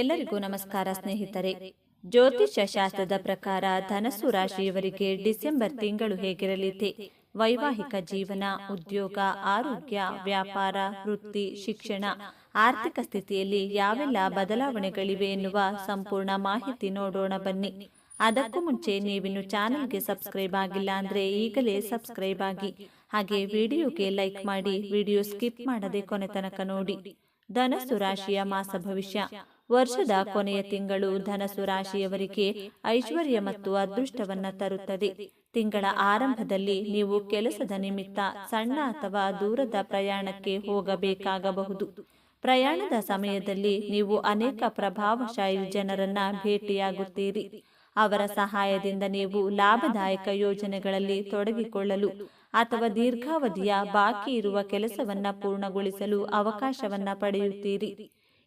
ಎಲ್ಲರಿಗೂ ನಮಸ್ಕಾರ, ಸ್ನೇಹಿತರೆ. ಜ್ಯೋತಿಷ್ಯ ಶಾಸ್ತ್ರದ ಪ್ರಕಾರ ಧನಸ್ಸು ರಾಶಿಯವರಿಗೆ ಡಿಸೆಂಬರ್ ತಿಂಗಳು ಹೇಗಿರಲಿದೆ? ವೈವಾಹಿಕ ಜೀವನ, ಉದ್ಯೋಗ, ಆರೋಗ್ಯ, ವ್ಯಾಪಾರ, ವೃತ್ತಿ, ಶಿಕ್ಷಣ, ಆರ್ಥಿಕ ಸ್ಥಿತಿಯಲ್ಲಿ ಯಾವೆಲ್ಲ ಬದಲಾವಣೆಗಳಿವೆ ಎನ್ನುವ ಸಂಪೂರ್ಣ ಮಾಹಿತಿ ನೋಡೋಣ ಬನ್ನಿ. ಅದಕ್ಕೂ ಮುಂಚೆ ನೀವಿನ್ನು ಚಾನಲ್ಗೆ ಸಬ್ಸ್ಕ್ರೈಬ್ ಆಗಿಲ್ಲ ಅಂದ್ರೆ ಈಗಲೇ ಸಬ್ಸ್ಕ್ರೈಬ್ ಆಗಿ. ಹಾಗೆ ವಿಡಿಯೋಗೆ ಲೈಕ್ ಮಾಡಿ, ವಿಡಿಯೋ ಸ್ಕಿಪ್ ಮಾಡದೆ ಕೊನೆ ತನಕ ನೋಡಿ. ಧನಸ್ಸು ರಾಶಿಯ ಮಾಸ ಭವಿಷ್ಯ. ವರ್ಷದ ಕೊನೆಯ ತಿಂಗಳು ಧನಸು ರಾಶಿಯವರಿಗೆ ಐಶ್ವರ್ಯ ಮತ್ತು ಅದೃಷ್ಟವನ್ನ ತರುತ್ತದೆ. ತಿಂಗಳ ಆರಂಭದಲ್ಲಿ ನೀವು ಕೆಲಸದ ನಿಮಿತ್ತ ಸಣ್ಣ ಅಥವಾ ದೂರದ ಪ್ರಯಾಣಕ್ಕೆ ಹೋಗಬೇಕಾಗಬಹುದು. ಪ್ರಯಾಣದ ಸಮಯದಲ್ಲಿ ನೀವು ಅನೇಕ ಪ್ರಭಾವಶಾಲಿ ಜನರನ್ನ ಭೇಟಿಯಾಗುತ್ತೀರಿ. ಅವರ ಸಹಾಯದಿಂದ ನೀವು ಲಾಭದಾಯಕ ಯೋಜನೆಗಳಲ್ಲಿ ತೊಡಗಿಕೊಳ್ಳಲು ಅಥವಾ ದೀರ್ಘಾವಧಿಯ ಬಾಕಿ ಇರುವ ಕೆಲಸವನ್ನ ಪೂರ್ಣಗೊಳಿಸಲು ಅವಕಾಶವನ್ನ ಪಡೆಯುತ್ತೀರಿ.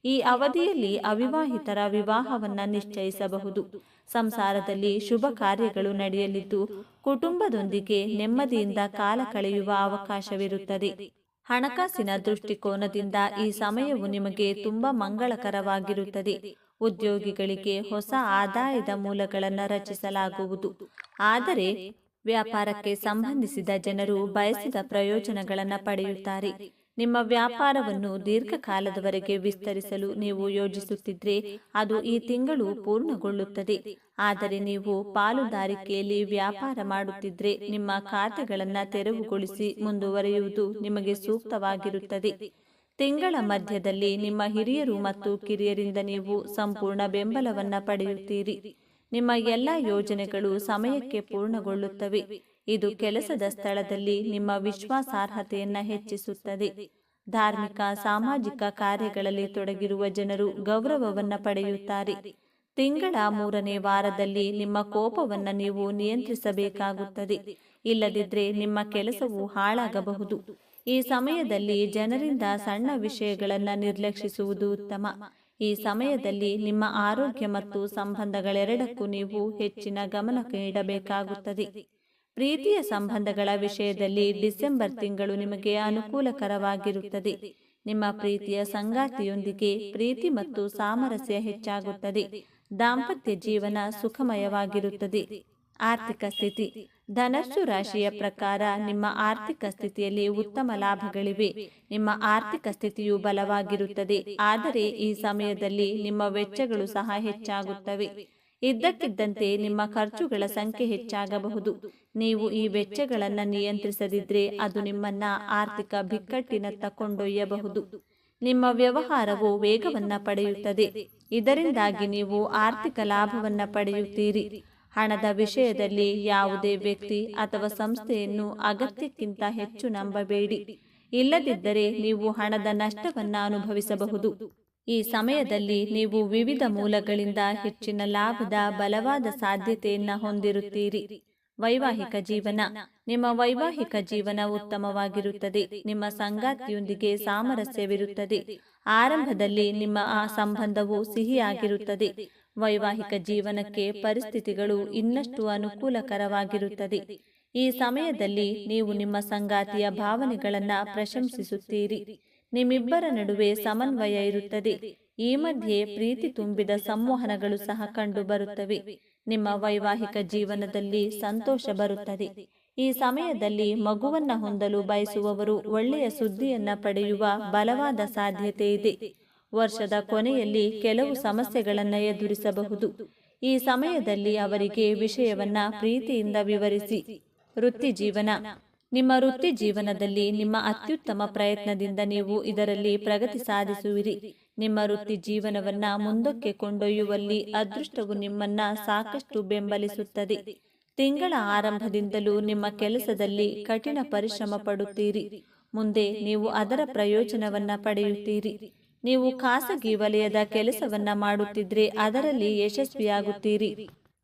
ಈ ಅವಧಿಯಲ್ಲಿ ಅವಿವಾಹಿತರ ವಿವಾಹವನ್ನ ನಿಶ್ಚಯಿಸಬಹುದು. ಸಂಸಾರದಲ್ಲಿ ಶುಭ ಕಾರ್ಯಗಳು ನಡೆಯಲಿದ್ದು, ಕುಟುಂಬದೊಂದಿಗೆ ನೆಮ್ಮದಿಯಿಂದ ಕಾಲ ಕಳೆಯುವ ಅವಕಾಶವಿರುತ್ತದೆ. ಹಣಕಾಸಿನ ದೃಷ್ಟಿಕೋನದಿಂದ ಈ ಸಮಯವು ನಿಮಗೆ ತುಂಬಾ ಮಂಗಳಕರವಾಗಿರುತ್ತದೆ. ಉದ್ಯೋಗಿಗಳಿಗೆ ಹೊಸ ಆದಾಯದ ಮೂಲಗಳನ್ನು ರಚಿಸಲಾಗುವುದು. ಆದರೆ, ವ್ಯಾಪಾರಕ್ಕೆ ಸಂಬಂಧಿಸಿದ ಜನರು ಬಯಸಿದ ಪ್ರಯೋಜನಗಳನ್ನು ಪಡೆಯುತ್ತಾರೆ. ನಿಮ್ಮ ವ್ಯಾಪಾರವನ್ನು ದೀರ್ಘಕಾಲದವರೆಗೆ ವಿಸ್ತರಿಸಲು ನೀವು ಯೋಜಿಸುತ್ತಿದ್ರೆ ಅದು ಈ ತಿಂಗಳು ಪೂರ್ಣಗೊಳ್ಳುತ್ತದೆ. ಆದರೆ ನೀವು ಪಾಲುದಾರಿಕೆಯಲ್ಲಿ ವ್ಯಾಪಾರ ಮಾಡುತ್ತಿದ್ರೆ ನಿಮ್ಮ ಖಾತೆಗಳನ್ನು ತೆರವುಗೊಳಿಸಿ ಮುಂದುವರಿಯುವುದು ನಿಮಗೆ ಸೂಕ್ತವಾಗಿರುತ್ತದೆ. ತಿಂಗಳ ಮಧ್ಯದಲ್ಲಿ ನಿಮ್ಮ ಹಿರಿಯರು ಮತ್ತು ಕಿರಿಯರಿಂದ ನೀವು ಸಂಪೂರ್ಣ ಬೆಂಬಲವನ್ನು ಪಡೆಯುತ್ತೀರಿ. ನಿಮ್ಮ ಎಲ್ಲ ಯೋಜನೆಗಳು ಸಮಯಕ್ಕೆ ಪೂರ್ಣಗೊಳ್ಳುತ್ತವೆ. ಇದು ಕೆಲಸದ ಸ್ಥಳದಲ್ಲಿ ನಿಮ್ಮ ವಿಶ್ವಾಸಾರ್ಹತೆಯನ್ನು ಹೆಚ್ಚಿಸುತ್ತದೆ. ಧಾರ್ಮಿಕ, ಸಾಮಾಜಿಕ ಕಾರ್ಯಗಳಲ್ಲಿ ತೊಡಗಿರುವ ಜನರು ಗೌರವವನ್ನು ಪಡೆಯುತ್ತಾರೆ. ತಿಂಗಳ ಮೂರನೇ ವಾರದಲ್ಲಿ ನಿಮ್ಮ ಕೋಪವನ್ನು ನೀವು ನಿಯಂತ್ರಿಸಬೇಕಾಗುತ್ತದೆ. ಇಲ್ಲದಿದ್ದರೆ ನಿಮ್ಮ ಕೆಲಸವು ಹಾಳಾಗಬಹುದು. ಈ ಸಮಯದಲ್ಲಿ ಜನರಿಂದ ಸಣ್ಣ ವಿಷಯಗಳನ್ನು ನಿರ್ಲಕ್ಷಿಸುವುದು ಉತ್ತಮ. ಈ ಸಮಯದಲ್ಲಿ ನಿಮ್ಮ ಆರೋಗ್ಯ ಮತ್ತು ಸಂಬಂಧಗಳೆರಡಕ್ಕೂ ನೀವು ಹೆಚ್ಚಿನ ಗಮನ ನೀಡಬೇಕಾಗುತ್ತದೆ. ಪ್ರೀತಿಯ ಸಂಬಂಧಗಳ ವಿಷಯದಲ್ಲಿ ಡಿಸೆಂಬರ್ ತಿಂಗಳು ನಿಮಗೆ ಅನುಕೂಲಕರವಾಗಿರುತ್ತದೆ. ನಿಮ್ಮ ಪ್ರೀತಿಯ ಸಂಗಾತಿಯೊಂದಿಗೆ ಪ್ರೀತಿ ಮತ್ತು ಸಾಮರಸ್ಯ ಹೆಚ್ಚಾಗುತ್ತದೆ. ದಾಂಪತ್ಯ ಜೀವನ ಸುಖಮಯವಾಗಿರುತ್ತದೆ. ಆರ್ಥಿಕ ಸ್ಥಿತಿ. ಧನಸ್ಸು ರಾಶಿಯ ಪ್ರಕಾರ ನಿಮ್ಮ ಆರ್ಥಿಕ ಸ್ಥಿತಿಯಲ್ಲಿ ಉತ್ತಮ ಲಾಭಗಳಿವೆ. ನಿಮ್ಮ ಆರ್ಥಿಕ ಸ್ಥಿತಿಯು ಬಲವಾಗಿರುತ್ತದೆ. ಆದರೆ ಈ ಸಮಯದಲ್ಲಿ ನಿಮ್ಮ ವೆಚ್ಚಗಳು ಸಹ ಹೆಚ್ಚಾಗುತ್ತವೆ. ಇದ್ದಕ್ಕಿದ್ದಂತೆ ನಿಮ್ಮ ಖರ್ಚುಗಳ ಸಂಖ್ಯೆ ಹೆಚ್ಚಾಗಬಹುದು. ನೀವು ಈ ವೆಚ್ಚಗಳನ್ನು ನಿಯಂತ್ರಿಸದಿದ್ರೆ ಅದು ನಿಮ್ಮನ್ನ ಆರ್ಥಿಕ ಬಿಕ್ಕಟ್ಟಿನತ್ತ ಕೊಂಡೊಯ್ಯಬಹುದು. ನಿಮ್ಮ ವ್ಯವಹಾರವು ವೇಗವನ್ನ ಪಡೆಯುತ್ತದೆ. ಇದರಿಂದಾಗಿ ನೀವು ಆರ್ಥಿಕ ಲಾಭವನ್ನ ಪಡೆಯುತ್ತೀರಿ. ಹಣದ ವಿಷಯದಲ್ಲಿ ಯಾವುದೇ ವ್ಯಕ್ತಿ ಅಥವಾ ಸಂಸ್ಥೆಯನ್ನು ಅಗತ್ಯಕ್ಕಿಂತ ಹೆಚ್ಚು ನಂಬಬೇಡಿ. ಇಲ್ಲದಿದ್ದರೆ ನೀವು ಹಣದ ನಷ್ಟವನ್ನ ಅನುಭವಿಸಬಹುದು. ಈ ಸಮಯದಲ್ಲಿ ನೀವು ವಿವಿಧ ಮೂಲಗಳಿಂದ ಹೆಚ್ಚಿನ ಲಾಭದ ಬಲವಾದ ಸಾಧ್ಯತೆಯನ್ನು ಹೊಂದಿರುತ್ತೀರಿ. ವೈವಾಹಿಕ ಜೀವನ. ನಿಮ್ಮ ವೈವಾಹಿಕ ಜೀವನ ಉತ್ತಮವಾಗಿರುತ್ತದೆ. ನಿಮ್ಮ ಸಂಗಾತಿಯೊಂದಿಗೆ ಸಾಮರಸ್ಯವಿರುತ್ತದೆ. ಆರಂಭದಲ್ಲಿ ನಿಮ್ಮ ಆ ಸಂಬಂಧವು ಸಿಹಿಯಾಗಿರುತ್ತದೆ. ವೈವಾಹಿಕ ಜೀವನಕ್ಕೆ ಪರಿಸ್ಥಿತಿಗಳು ಇನ್ನಷ್ಟು ಅನುಕೂಲಕರವಾಗಿರುತ್ತದೆ. ಈ ಸಮಯದಲ್ಲಿ ನೀವು ನಿಮ್ಮ ಸಂಗಾತಿಯ ಭಾವನೆಗಳನ್ನು ಪ್ರಶಂಸಿಸುತ್ತೀರಿ. ನಿಮ್ಮಿಬ್ಬರ ನಡುವೆ ಸಮನ್ವಯ ಇರುತ್ತದೆ. ಈ ಮಧ್ಯೆ ಪ್ರೀತಿ ತುಂಬಿದ ಸಂವಹನಗಳು ಸಹ ಕಂಡು ಬರುತ್ತವೆ. ನಿಮ್ಮ ವೈವಾಹಿಕ ಜೀವನದಲ್ಲಿ ಸಂತೋಷ ಬರುತ್ತದೆ. ಈ ಸಮಯದಲ್ಲಿ ಮಗುವನ್ನ ಹೊಂದಲು ಬಯಸುವವರು ಒಳ್ಳೆಯ ಸುದ್ದಿಯನ್ನ ಪಡೆಯುವ ಬಲವಾದ ಸಾಧ್ಯತೆ ಇದೆ. ವರ್ಷದ ಕೊನೆಯಲ್ಲಿ ಕೆಲವು ಸಮಸ್ಯೆಗಳನ್ನು ಎದುರಿಸಬಹುದು. ಈ ಸಮಯದಲ್ಲಿ ಅವರಿಗೆ ವಿಷಯವನ್ನ ಪ್ರೀತಿಯಿಂದ ವಿವರಿಸಿ. ವೃತ್ತಿ ಜೀವನ ನಿಮ್ಮ ವೃತ್ತಿ ಜೀವನದಲ್ಲಿ ನಿಮ್ಮ ಅತ್ಯುತ್ತಮ ಪ್ರಯತ್ನದಿಂದ ನೀವು ಇದರಲ್ಲಿ ಪ್ರಗತಿ ಸಾಧಿಸುವಿರಿ. ನಿಮ್ಮ ವೃತ್ತಿ ಜೀವನವನ್ನ ಮುಂದಕ್ಕೆ ಕೊಂಡೊಯ್ಯುವಲ್ಲಿ ಅದೃಷ್ಟವು ನಿಮ್ಮನ್ನ ಸಾಕಷ್ಟು ಬೆಂಬಲಿಸುತ್ತದೆ. ತಿಂಗಳ ಆರಂಭದಿಂದಲೂ ನಿಮ್ಮ ಕೆಲಸದಲ್ಲಿ ಕಠಿಣ ಪರಿಶ್ರಮ ಪಡುತ್ತೀರಿ. ಮುಂದೆ ನೀವು ಅದರ ಪ್ರಯೋಜನವನ್ನ ಪಡೆಯುತ್ತೀರಿ. ನೀವು ಖಾಸಗಿ ವಲಯದ ಕೆಲಸವನ್ನ ಮಾಡುತ್ತಿದ್ರೆ ಅದರಲ್ಲಿ ಯಶಸ್ವಿಯಾಗುತ್ತೀರಿ.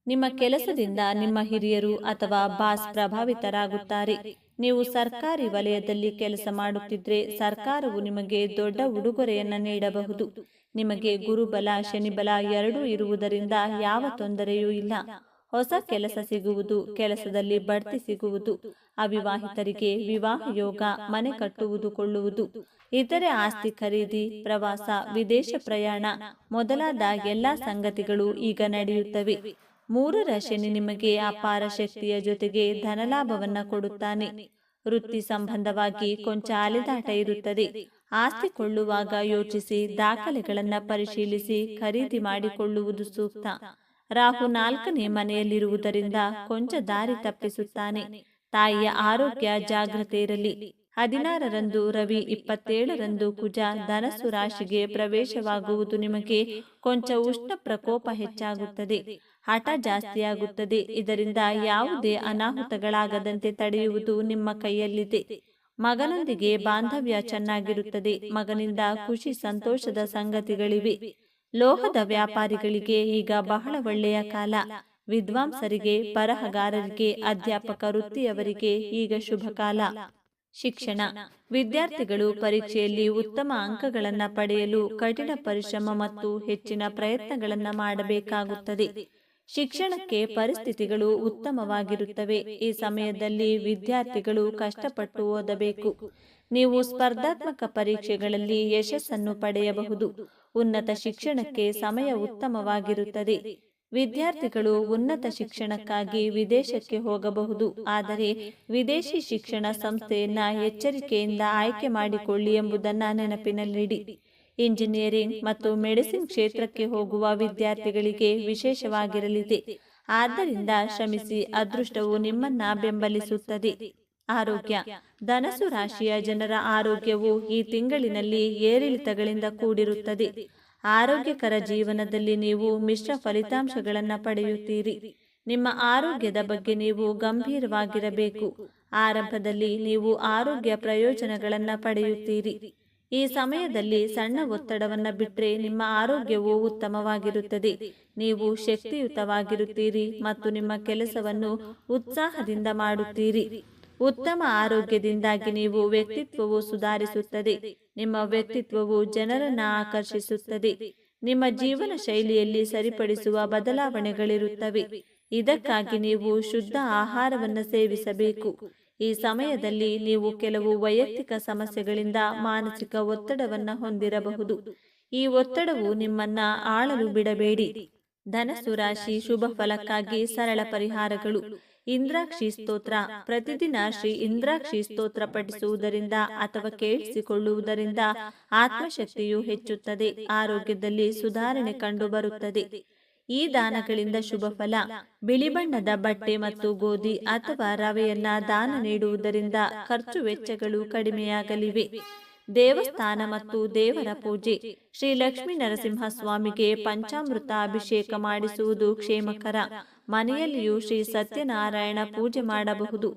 ನಿಮ್ಮ ಕೆಲಸದಿಂದ ನಿಮ್ಮ ಹಿರಿಯರು ಅಥವಾ ಬಾಸ್ ಪ್ರಭಾವಿತರಾಗುತ್ತಾರೆ. ನೀವು ಸರ್ಕಾರಿ ವಲಯದಲ್ಲಿ ಕೆಲಸ ಮಾಡುತ್ತಿದ್ರೆ ಸರ್ಕಾರವು ನಿಮಗೆ ದೊಡ್ಡ ಉಡುಗೊರೆಯನ್ನ ನೀಡಬಹುದು. ನಿಮಗೆ ಗುರುಬಲ ಶನಿಬಲ ಎರಡೂ ಇರುವುದರಿಂದ ಯಾವ ತೊಂದರೆಯೂ ಇಲ್ಲ. ಹೊಸ ಕೆಲಸ ಸಿಗುವುದು ಕೆಲಸದಲ್ಲಿ ಬಡ್ತಿ ಸಿಗುವುದು ಅವಿವಾಹಿತರಿಗೆ ವಿವಾಹ ಯೋಗ ಮನೆ ಕಟ್ಟುವುದು ಕೊಳ್ಳುವುದು. ಇತರೆ ಆಸ್ತಿ ಖರೀದಿ ಪ್ರವಾಸ ವಿದೇಶ ಪ್ರಯಾಣ ಮೊದಲಾದ ಎಲ್ಲಾ ಸಂಗತಿಗಳು ಈಗ ನಡೆಯುತ್ತವೆ. ಮೂರರ ಶನಿ ನಿಮಗೆ ಅಪಾರ ಶಕ್ತಿಯ ಜೊತೆಗೆ ಧನಲಾಭವನ್ನ ಕೊಡುತ್ತಾನೆ. ವೃತ್ತಿ ಸಂಬಂಧವಾಗಿ ಕೊಂಚ ಅಲೆದಾಟ ಇರುತ್ತದೆ. ಆಸ್ತಿ ಕೊಳ್ಳುವಾಗ ಯೋಚಿಸಿ ದಾಖಲೆಗಳನ್ನ ಪರಿಶೀಲಿಸಿ ಖರೀದಿ ಮಾಡಿಕೊಳ್ಳುವುದು ಸೂಕ್ತ. ರಾಹು ನಾಲ್ಕನೇ ಮನೆಯಲ್ಲಿರುವುದರಿಂದ ಕೊಂಚ ದಾರಿ ತಪ್ಪಿಸುತ್ತಾನೆ. ತಾಯಿಯ ಆರೋಗ್ಯ ಜಾಗ್ರತೆ ಇರಲಿ. ಹದಿನಾರರಂದು ರವಿ ಇಪ್ಪತ್ತೇಳರಂದು ಕುಜ ಧನಸ್ಸು ರಾಶಿಗೆ ಪ್ರವೇಶವಾಗುವುದು ನಿಮಗೆ ಕೊಂಚ ಉಷ್ಣ ಪ್ರಕೋಪ ಹೆಚ್ಚಾಗುತ್ತದೆ. ಹಠ ಜಾಸ್ತಿಯಾಗುತ್ತದೆ ಇದರಿಂದ ಯಾವುದೇ ಅನಾಹುತಗಳಾಗದಂತೆ ತಡೆಯುವುದು ನಿಮ್ಮ ಕೈಯಲ್ಲಿದೆ. ಮಗನೊಂದಿಗೆ ಬಾಂಧವ್ಯ ಚೆನ್ನಾಗಿರುತ್ತದೆ. ಮಗನಿಂದ ಖುಷಿ ಸಂತೋಷದ ಸಂಗತಿಗಳಿವೆ. ಲೋಹದ ವ್ಯಾಪಾರಿಗಳಿಗೆ ಈಗ ಬಹಳ ಒಳ್ಳೆಯ ಕಾಲ. ವಿದ್ವಾಂಸರಿಗೆ ಬರಹಗಾರರಿಗೆ ಅಧ್ಯಾಪಕ ವೃತ್ತಿಯವರಿಗೆ ಈಗ ಶುಭ ಕಾಲ. ಶಿಕ್ಷಣ. ವಿದ್ಯಾರ್ಥಿಗಳು ಪರೀಕ್ಷೆಯಲ್ಲಿ ಉತ್ತಮ ಅಂಕಗಳನ್ನು ಪಡೆಯಲು ಕಠಿಣ ಪರಿಶ್ರಮ ಮತ್ತು ಹೆಚ್ಚಿನ ಪ್ರಯತ್ನಗಳನ್ನು ಮಾಡಬೇಕಾಗುತ್ತದೆ. ಶಿಕ್ಷಣಕ್ಕೆ ಪರಿಸ್ಥಿತಿಗಳು ಉತ್ತಮವಾಗಿರುತ್ತವೆ. ಈ ಸಮಯದಲ್ಲಿ ವಿದ್ಯಾರ್ಥಿಗಳು ಕಷ್ಟಪಟ್ಟು ಓದಬೇಕು. ನೀವು ಸ್ಪರ್ಧಾತ್ಮಕ ಪರೀಕ್ಷೆಗಳಲ್ಲಿ ಯಶಸ್ಸನ್ನು ಪಡೆಯಬಹುದು. ಉನ್ನತ ಶಿಕ್ಷಣಕ್ಕೆ ಸಮಯ ಉತ್ತಮವಾಗಿರುತ್ತದೆ. ವಿದ್ಯಾರ್ಥಿಗಳು ಉನ್ನತ ಶಿಕ್ಷಣಕ್ಕಾಗಿ ವಿದೇಶಕ್ಕೆ ಹೋಗಬಹುದು. ಆದರೆ ವಿದೇಶಿ ಶಿಕ್ಷಣ ಸಂಸ್ಥೆಯನ್ನ ಎಚ್ಚರಿಕೆಯಿಂದ ಆಯ್ಕೆ ಮಾಡಿಕೊಳ್ಳಿ ಎಂಬುದನ್ನು ನೆನಪಿನಲ್ಲಿಡಿ. ಇಂಜಿನಿಯರಿಂಗ್ ಮತ್ತು ಮೆಡಿಸಿನ್ ಕ್ಷೇತ್ರಕ್ಕೆ ಹೋಗುವ ವಿದ್ಯಾರ್ಥಿಗಳಿಗೆ ವಿಶೇಷವಾಗಿರಲಿದೆ. ಆದ್ದರಿಂದ ಶ್ರಮಿಸಿ ಅದೃಷ್ಟವು ನಿಮ್ಮನ್ನ ಬೆಂಬಲಿಸುತ್ತದೆ. ಆರೋಗ್ಯ. ಧನಸು ರಾಶಿಯ ಜನರ ಆರೋಗ್ಯವು ಈ ತಿಂಗಳಿನಲ್ಲಿ ಏರಿಳಿತಗಳಿಂದ ಕೂಡಿರುತ್ತದೆ. ಆರೋಗ್ಯಕರ ಜೀವನದಲ್ಲಿ ನೀವು ಮಿಶ್ರ ಫಲಿತಾಂಶಗಳನ್ನು ಪಡೆಯುತ್ತೀರಿ. ನಿಮ್ಮ ಆರೋಗ್ಯದ ಬಗ್ಗೆ ನೀವು ಗಂಭೀರವಾಗಿರಬೇಕು. ಆರಂಭದಲ್ಲಿ ನೀವು ಆರೋಗ್ಯ ಪ್ರಯೋಜನಗಳನ್ನು ಪಡೆಯುತ್ತೀರಿ. ಈ ಸಮಯದಲ್ಲಿ ಸಣ್ಣ ಒತ್ತಡವನ್ನ ಬಿಟ್ಟರೆ ನಿಮ್ಮ ಆರೋಗ್ಯವು ಉತ್ತಮವಾಗಿರುತ್ತದೆ. ನೀವು ಶಕ್ತಿಯುತವಾಗಿರುತ್ತೀರಿ ಮತ್ತು ನಿಮ್ಮ ಕೆಲಸವನ್ನು ಉತ್ಸಾಹದಿಂದ ಮಾಡುತ್ತೀರಿ. ಉತ್ತಮ ಆರೋಗ್ಯದಿಂದಾಗಿ ನೀವು ವ್ಯಕ್ತಿತ್ವವು ಸುಧಾರಿಸುತ್ತದೆ. ನಿಮ್ಮ ವ್ಯಕ್ತಿತ್ವವು ಜನರನ್ನ ಆಕರ್ಷಿಸುತ್ತದೆ. ನಿಮ್ಮ ಜೀವನ ಶೈಲಿಯಲ್ಲಿ ಸರಿಪಡಿಸುವ ಬದಲಾವಣೆಗಳಿರುತ್ತವೆ. ಇದಕ್ಕಾಗಿ ನೀವು ಶುದ್ಧ ಆಹಾರವನ್ನು ಸೇವಿಸಬೇಕು. ಈ ಸಮಯದಲ್ಲಿ ನೀವು ಕೆಲವು ವೈಯಕ್ತಿಕ ಸಮಸ್ಯೆಗಳಿಂದ ಮಾನಸಿಕ ಒತ್ತಡವನ್ನು ಹೊಂದಿರಬಹುದು. ಈ ಒತ್ತಡವು ನಿಮ್ಮನ್ನ ಆಳಲು ಬಿಡಬೇಡಿ. ಧನಸ್ಸು ರಾಶಿ ಶುಭ ಫಲಕ್ಕಾಗಿ ಸರಳ ಪರಿಹಾರಗಳು. ಇಂದ್ರಾಕ್ಷಿ ಸ್ತೋತ್ರ. ಪ್ರತಿದಿನ ಶ್ರೀ ಇಂದ್ರಾಕ್ಷಿ ಸ್ತೋತ್ರ ಪಠಿಸುವುದರಿಂದ ಅಥವಾ ಕೇಳಿಸಿಕೊಳ್ಳುವುದರಿಂದ ಆತ್ಮಶಕ್ತಿಯು ಹೆಚ್ಚುತ್ತದೆ. ಆರೋಗ್ಯದಲ್ಲಿ ಸುಧಾರಣೆ ಕಂಡುಬರುತ್ತದೆ. ಈ ದಾನಗಳಿಂದ ಶುಭ ಫಲ ಬಿಳಿ ಬಣ್ಣದ ಬಟ್ಟೆ ಮತ್ತು ಗೋಧಿ ಅಥವಾ ರವೆಯನ್ನ ದಾನ ನೀಡುವುದರಿಂದ ಖರ್ಚು ವೆಚ್ಚಗಳು ಕಡಿಮೆಯಾಗಲಿವೆ. ದೇವಸ್ಥಾನ ಮತ್ತು ದೇವರ ಪೂಜೆ, ಶ್ರೀ ಲಕ್ಷ್ಮೀ ನರಸಿಂಹ ಸ್ವಾಮಿಗೆ ಪಂಚಾಮೃತ ಅಭಿಷೇಕ ಮಾಡಿಸುವುದು ಕ್ಷೇಮಕರ. ಮನೆಯಲ್ಲಿಯೂ ಶ್ರೀ ಸತ್ಯನಾರಾಯಣ ಪೂಜೆ ಮಾಡಬಹುದು.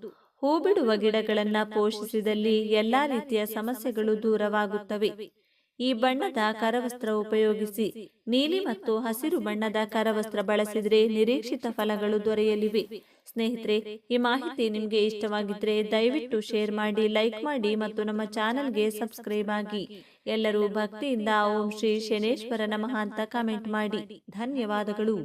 ಹೂ ಬಿಡುವ ಗಿಡಗಳನ್ನ ಪೋಷಿಸಿದಲ್ಲಿ ಎಲ್ಲಾ ರೀತಿಯ ಸಮಸ್ಯೆಗಳು ದೂರವಾಗುತ್ತವೆ. ಈ ಬಣ್ಣದ ಕರವಸ್ತ್ರ ಉಪಯೋಗಿಸಿ, ನೀಲಿ ಮತ್ತು ಹಸಿರು ಬಣ್ಣದ ಕರವಸ್ತ್ರ ಬಳಸಿದ್ರೆ ನಿರೀಕ್ಷಿತ ಫಲಗಳು ದೊರೆಯಲಿವೆ. ಸ್ನೇಹಿತರೆ, ಈ ಮಾಹಿತಿ ನಿಮಗೆ ಇಷ್ಟವಾಗಿದ್ರೆ ದಯವಿಟ್ಟು ಶೇರ್ ಮಾಡಿ, ಲೈಕ್ ಮಾಡಿ ಮತ್ತು ನಮ್ಮ ಚಾನೆಲ್ಗೆ ಸಬ್ಸ್ಕ್ರೈಬ್ ಆಗಿ. ಎಲ್ಲರೂ ಭಕ್ತಿಯಿಂದ ಓಂ ಶ್ರೀ ಶನೇಶ್ವರ ನಮಃ ಅಂತ ಕಾಮೆಂಟ್ ಮಾಡಿ. ಧನ್ಯವಾದಗಳು.